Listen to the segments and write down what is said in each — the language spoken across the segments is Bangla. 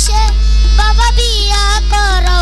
বয়সে বাবা বিয়া কর।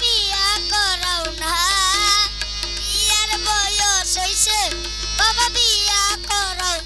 বিয়া করাও না। ইয়ার বয়স হইছে বাবা বিয়া করাও